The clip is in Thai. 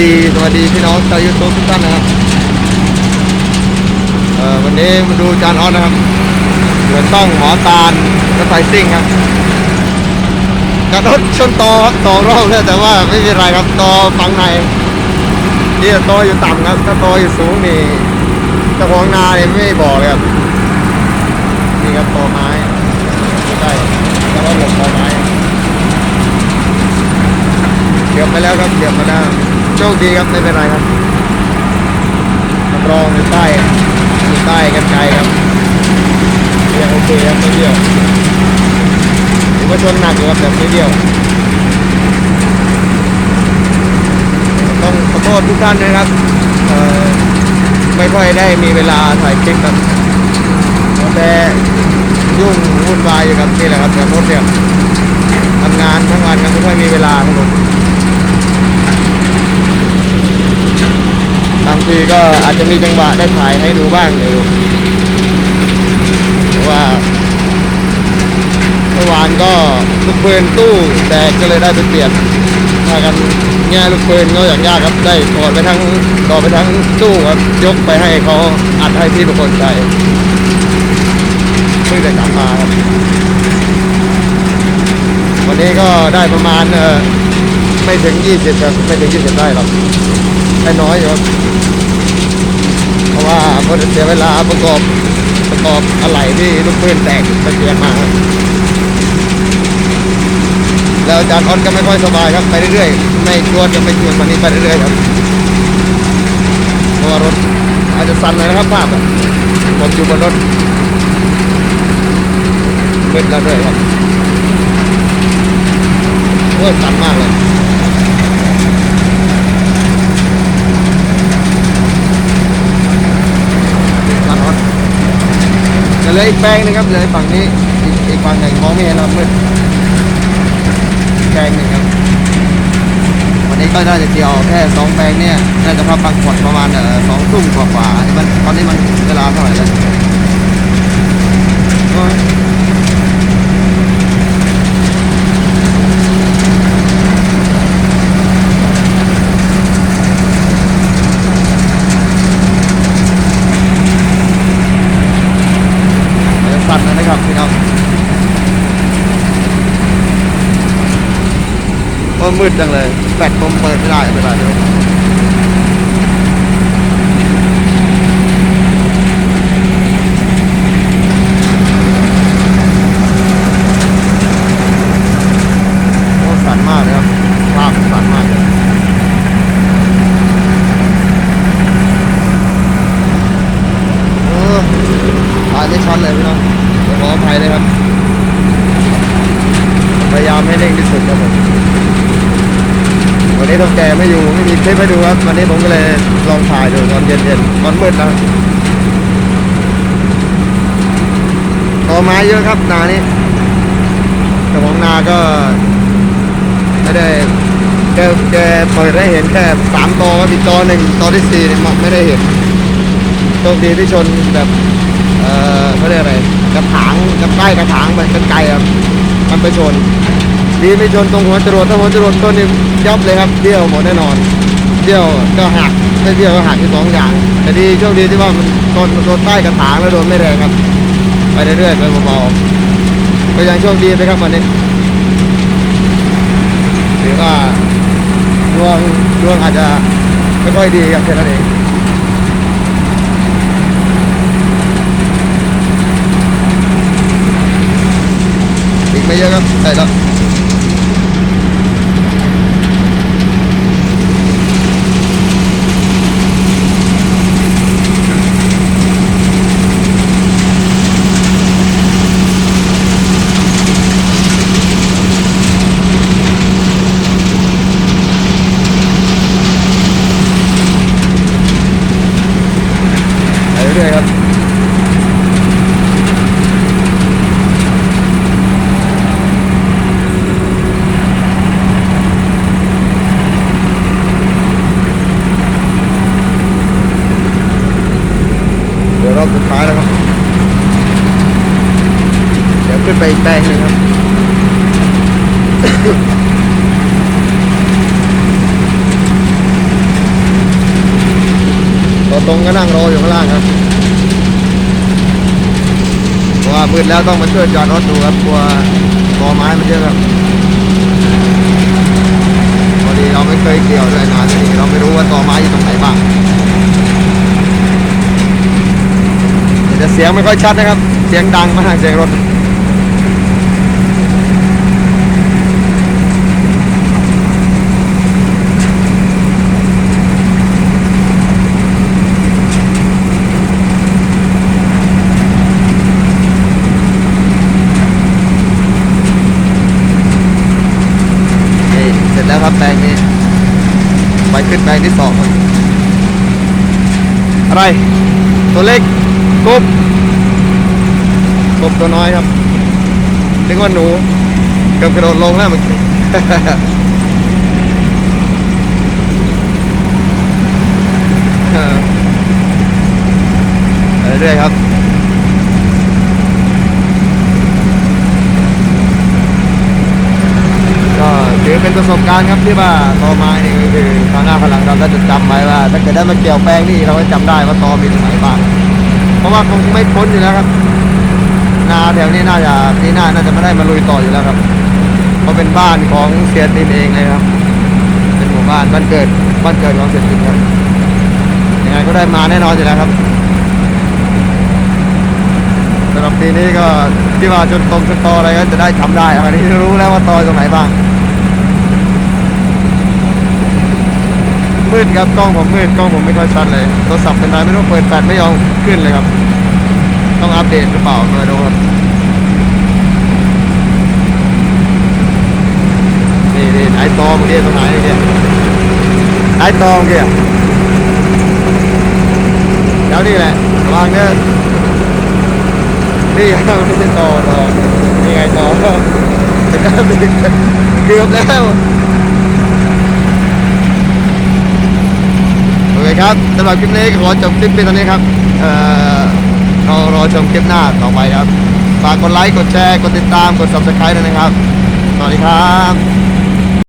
ดีสวัสดีพี่น้องชาวยูทูบทุกท่านนะครับวันนี้มาดูจานออสนะครับเหมือนต้องหมอตาลรถไฟซิ่งครับจานออสชนตอครับตอรอบแล้วแต่ว่าไม่มีไรครับตอฝั่งในนี่ตออยู่ต่ำครับถ้าตออยู่สูงนี่เจ้าของนาเนี่ยไม่บอกเลยครับนี่ครับตอไม้ไม่ได้แล้วก็หลบตอไม้เดี๋ยไปแล้วครับเดี๋ยวมาแล้ว คดีครับไม่เป็นไรครับรับรองอยู่ใต้อยู่ใต้กันไกลครับยังโอเคครับไม่เดียวถือว่าชนหนักอยู่ครับแต่ไม่เดียวต้องขอโทษทุกท่านด้วยครับไม่ค่อยได้มีเวลาถ่ายคลิปครับแต่ยุ่งวุ่นวายอยู่กับนี่แหละครับแต่รถเนี่ยทำงานทั้งวันครับไม่ค่อยมีเวลาครับผม บาง ทีก็อาจจะมีจังหวะได้ถ่ายให้ดูบ้างอยู่เพราะว่าเมื่อวานก็ลูกปืนตู้แตกก็เลยได้ไปเปลี่ยนถ้ากันแง่ลูกปืนก็อย่างยากครับได้ถอดไปทั้งต่อไปทั้งตู้ครับยกไปให้เขาอัดให้พี่เป็นคนใช้เพิ่งจะกลับมาครับวันนี้ก็ได้ประมาณเออไม่ถึง 20ครับไม่ถึง 20 ได้หรอก ได้น้อยอยู่ครับเพราะว่าพอเสียเวลาประกอบประกอบอะไหล่ที่ลูกปืนแตกไปเปลี่ยนมาแล้วอาจารย์ออสก็ไม่ค่อยสบายครับไปเรื่อยๆไม่ชวนจะไม่ชวนวันนี้ไปเรื่อยๆครับเพราะว่ารถอาจจะสั่นเลยนะครับภาพอะผมอยู่บนรถมืดแล้วด้วยครับโอ้ยสั่นมากเลย ร้านออสจะ เหลยอีกแปลงนึงครับเหลยฝั่งนี้อีกอีกฝั่งหนึ่งมองไม่เห็นเรามืดแปลงหนึ่งครับ วันนี้ก็น่าจะเกี่ยวแค่สองแปลงเนี่ยน่าจะพักบางขวดประมาณเอ่อสองทุ่มกว่าๆมันตอนนี้มันเวลาเท่าไหร่แล้วโอ้ยเดี๋ยวสั่นแล้วนะครับพี่น้อง โอ้มืดจังเลย แบตผมเปิดไม่ได้เวลาเดียวโอ้สั่นมากเลยครับภาพสั่นมากเลยโอ้ตายไม่ช็อตเลยพี่น้องขออภัยเลยครับ พยายามให้เร่งที่สุดครับผม วันนี้ต้องแกไม่อยู่ไม่มีคลิปให้ดูครับ วันนี้ผมก็เลยลองถ่ายดูตอนเย็นๆตอนมืดนะต่อไม้เยอะครับนานี้แต่ของนาก็ไม่ได้แกแกเปิดได้เห็นแค่สามตอครับอีกตอหนึ่งตอที่สี่เนี่ยไม่ได้เห็นโชคดีที่ชนแบบเออเขาเรียกอะไรกระถางกระใกล้กระถางไปกันไกลครับมันไปชน ดีไม่ชนตรงหัวจรวดถ้าหัวจรวดต้นนี่ยับเลยครับเบี้ยวหมดแน่นอนเบี้ยวก็หักไม่เบี้ยวก็หักที่สองอย่าง แต่ดีโชคดีที่ว่ามันโดนโดนใต้กระถางแล้วโดนไม่แรงครับ ไปเรื่อยๆไปเบาๆก็ยังโชคดีไปครับวันนี้ถือว่าดวงดวงอาจจะไม่ค่อยดีครับแค่นั้นเองอีกไม่เยอะครับได้แล้ว ไปเรื่ อบเดี๋ยวรอบสุดท้ายแล้วครับ เดี๋ยวขึ้นไปอีกแปลงหนึ่งครับเตัวตรงก็นั่งรออยู่ข้างล่างครับ ว่ามืดแล้วต้องมาช่วยจอดรถดูครับกลัวกอไม้มันเยอะครับพอดีเราไม่เคยเกี่ยวด้วยงานนี้เราไม่รู้ว่าตอไม้อยู่ตรงไหนบ้างแต่เสียงไม่ค่อยชัดนะครับ เสียงดังมากเสียงรถ นี่เสร็จแล้วครับแปลงนี้ ไป ขึ้นแปลงที่สองครับอะไร ตัวเล็กกบกบตัวน้อยครับนึกว่าหนูเกือบกระโดดลงแล้วเมื่อกี้เออไปเรื่อยๆครับ ก็ถื อเป็นประสบการณ์ครับที่ว่าตอไม้นี่ก็คือครั้งหน้าครั้งหลังเราก็จะจำไว้ว่าถ้าเกิดได้มาเกี่ยวแปลงนี่เราก็จำได้ว่าตอมีตรงไหนบ้างเพราะว่าคงไม่พ้นอยู่แล้วครับ นาแถวนี้น่าจะปีหน้าน่าจะไม่ได้มาลุยต่ออยู่แล้วครับเพราะเป็นบ้านของเสียตินเองเลยครับ เป็นหมู่บ้านบ้านเกิดบ้านเกิดของเสียตินครับยังไงก็ได้มาแน่นอนอยู่แล้วครับสำหรับปีนี้ก็ที่ว่าจนตรงจนตออะไรก็จะได้ทำได้อันนี้รู้แล้วว่าตอตรงไหนบ้าง มืดครับกล้องผมมืดกล้องผมไม่ค่อยชัดเลยโทรศัพท์เป็นไรไม่รู้เปิดแฟลชไม่ยอมขึ้นเลยครับ ต้องอัปเดตหรือเปล่าไม่รู้ครับนี่นี่ไอ้ตอเมื่อกี้ตรงไหนเนี่ยไอ้ตอเมื่อกี้เดี๋ยวนี่แหละระวังเด้อนี่ครับไม่ใช่ตอตอนี่ไงตอเห็นแล้วเกือบแล้ว โอเครับสำหรับคลิปนี้ขอจบคลิปเพียงเท่านี้ครับเอ่อรอรอชมคลิปหน้าต่อไปครับฝากกดไลค์กดแชร์กดติดตามกด subscribe ด้วยนะครับสวัสดีครับ